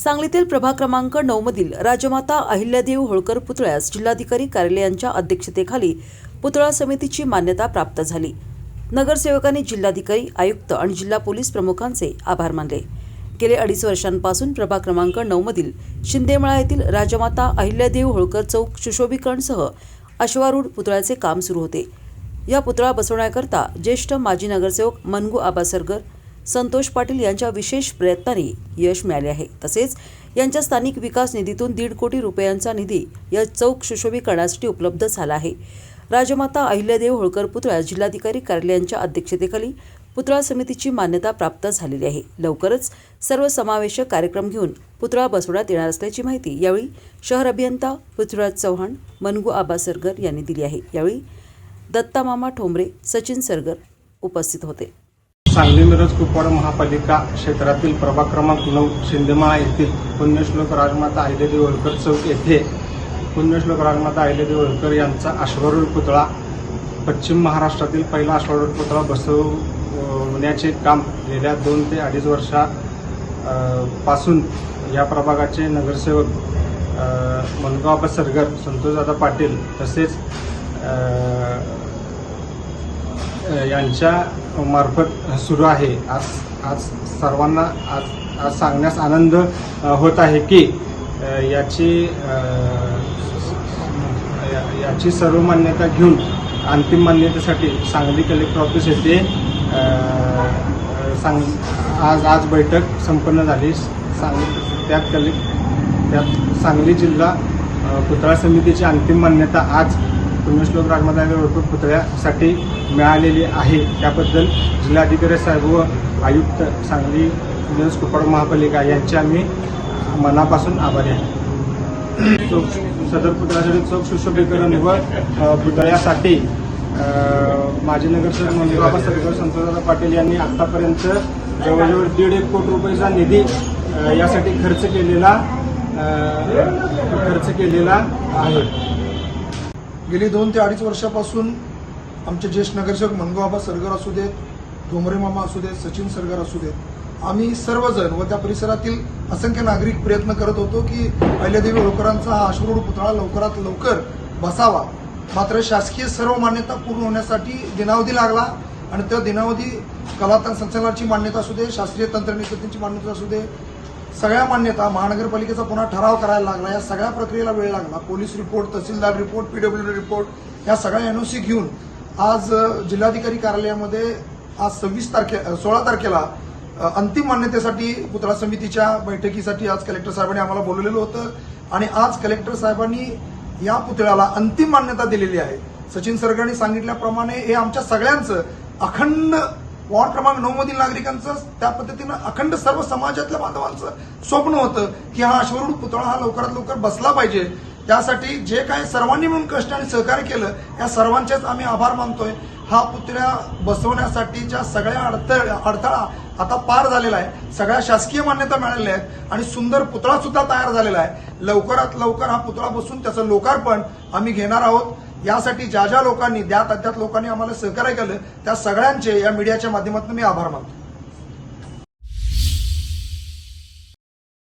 सांगलीतील प्रभाग क्रमांक नऊ मधील राजमाता अहिल्यादेव होळकर पुतळ्यास जिल्हाधिकारी कार्यालयांच्या अध्यक्षतेखाली पुतळा समितीची मान्यता प्राप्त झाली. नगरसेवकांनी जिल्हाधिकारी आयुक्त आणि जिल्हा पोलीस प्रमुखांचे आभार मानले. गेले अडीच वर्षांपासून प्रभाग क्रमांक नऊ मधील शिंदेमळा येथील राजमाता अहिल्यादेव होळकर चौक सुशोभीकरणसह अश्वारूढ पुतळ्याचे काम सुरू होते. या पुतळा बसवण्याकरता ज्येष्ठ माजी नगरसेवक मनगू आबासरगर संतोष पाटील यांच्या विशेष प्रयत्नाने यश मिळाले आहे. तसेच यांच्या स्थानिक विकास निधीतून दीड कोटी रुपयांचा निधी या चौक सुशोभीकरणासाठी उपलब्ध झाला आहे. राजमाता अहिल्यादेव होळकर पुतळा जिल्हाधिकारी कार्यालयांच्या अध्यक्षतेखाली पुतळा समितीची मान्यता प्राप्त झालेली आहे. लवकरच सर्वसमावेशक कार्यक्रम घेऊन पुतळा बसवण्यात येणार असल्याची माहिती यावेळी शहर अभियंता पृथ्वीराज चव्हाण मनगू आबा सरगर यांनी दिली आहे. यावेळी दत्तामामा ठोंबरे सचिन सरगर उपस्थित होते. सांगली मिरज कुपवाड महापालिका क्षेत्रातील प्रभाग क्रमांक नऊ शिंदेमाळा येथील पुण्यश्लोक राजमाता अहिल्यादेवी होळकर चौक येथे पुण्यश्लोक राजमाता अहिल्यादेवी होळकर यांचा अश्वरूढ पुतळा पश्चिम महाराष्ट्रातील पहिला अश्वरूढ पुतळा बसवण्याचे काम गेल्या दोन ते अडीच वर्षा पासून या प्रभागाचे नगरसेवक अ, मनगाव सरगर संतोषदादा पाटील तसेच यांच्या मार्फत सुरू आहे. आज आज सर्वांना आज आज सांगण्यास आनंद होत आहे की याची या- याची सर्व मान्यता घेऊन अंतिम मान्यतेसाठी सांगली कलेक्टर ऑफिस येथे सांग आज आज बैठक संपन्न झाली. सांग त्यात कले त्यात सांगली जिल्हा पुतळा समितीची अंतिम मान्यता आज पुण्यश्लोक राजमाता होळकर पुतळ्यासाठी मिळालेली आहे. त्याबद्दल जिल्हाधिकारी साहेब व आयुक्त सांगली मिरज कुपवाड महापालिका यांचे आम्ही मनापासून आभारी आहे. चौक सदर पुतळ्यासाठी चौक सुशोभीकरण व पुतळ्यासाठी माजी नगरसेवक मंजुबाबा सरकार संतोषदादा पाटील यांनी आतापर्यंत जवळजवळ दीड एक कोटी रुपयाचा निधी यासाठी खर्च केलेला खर्च केलेला आहे. गेली दोन ते अडीच वर्षापासून आमचे ज्येष्ठ नगरसेवक मनगाबाबा सरगर असू देत घोमरे मामा असू देत सचिन सरगर असू देत आम्ही सर्वजण व त्या परिसरातील असंख्य नागरिक प्रयत्न करत होतो की अहिल्यादेवी होळकरांचा हा अश्वरूढ पुतळा लवकरात लवकर बसावा. मात्र शासकीय सर्व मान्यता पूर्ण होण्यासाठी दिनावधी लागला आणि त्या दिनावधी कला संचालनाची मान्यता असू दे शास्त्रीय तंत्रनिकेतनची मान्यता असू दे सगळ्या मान्यता महानगरपालिकेचा पुन्हा ठराव करायला लागला. या सगळ्या प्रक्रियेला वेळ लागला. पोलीस रिपोर्ट तहसीलदार रिपोर्ट पीडब्ल्यू रिपोर्ट या सगळ्या एनओसी घेऊन आज जिल्हाधिकारी कार्यालयामध्ये आज सव्वीस तारखे सोळा तारखेला अंतिम मान्यतेसाठी पुतळा समितीच्या बैठकीसाठी आज कलेक्टर साहेबांनी आम्हाला बोलवलेलं होतं. आणि आज कलेक्टर साहेबांनी या पुतळ्याला अंतिम मान्यता दिलेली आहे. सचिन सरकारने सांगितल्याप्रमाणे हे आमच्या सगळ्यांचं अखंड वॉर्ड क्रमांक नऊ मधील नागरिकांचं त्या पद्धतीनं अखंड सर्व समाजातल्या बांधवांचं स्वप्न होतं की हा अश्वरूढ पुतळा हा लवकरात लवकर बसला पाहिजे. त्यासाठी जे काही सर्वांनी मिळून कष्ट आणि सहकार्य केलं या सर्वांचेच आम्ही आभार मानतोय. हा पुतळा बसवण्यासाठीच्या सगळ्या अडथळ अडथळा आता पार झालेला आहे. सगळ्या शासकीय मान्यता मिळालेल्या आहेत आणि सुंदर पुतळा सुद्धा तयार झालेला आहे. लवकरात लवकर हा पुतळा बसून त्याचं लोकार्पण आम्ही घेणार आहोत. यासाठी ज्या ज्या लोकांनी त्या त्यात लोकांनी आम्हाला सहकार्य केलं त्या सगळ्यांचे या मीडियाच्या माध्यमातून मी आभार मानतो.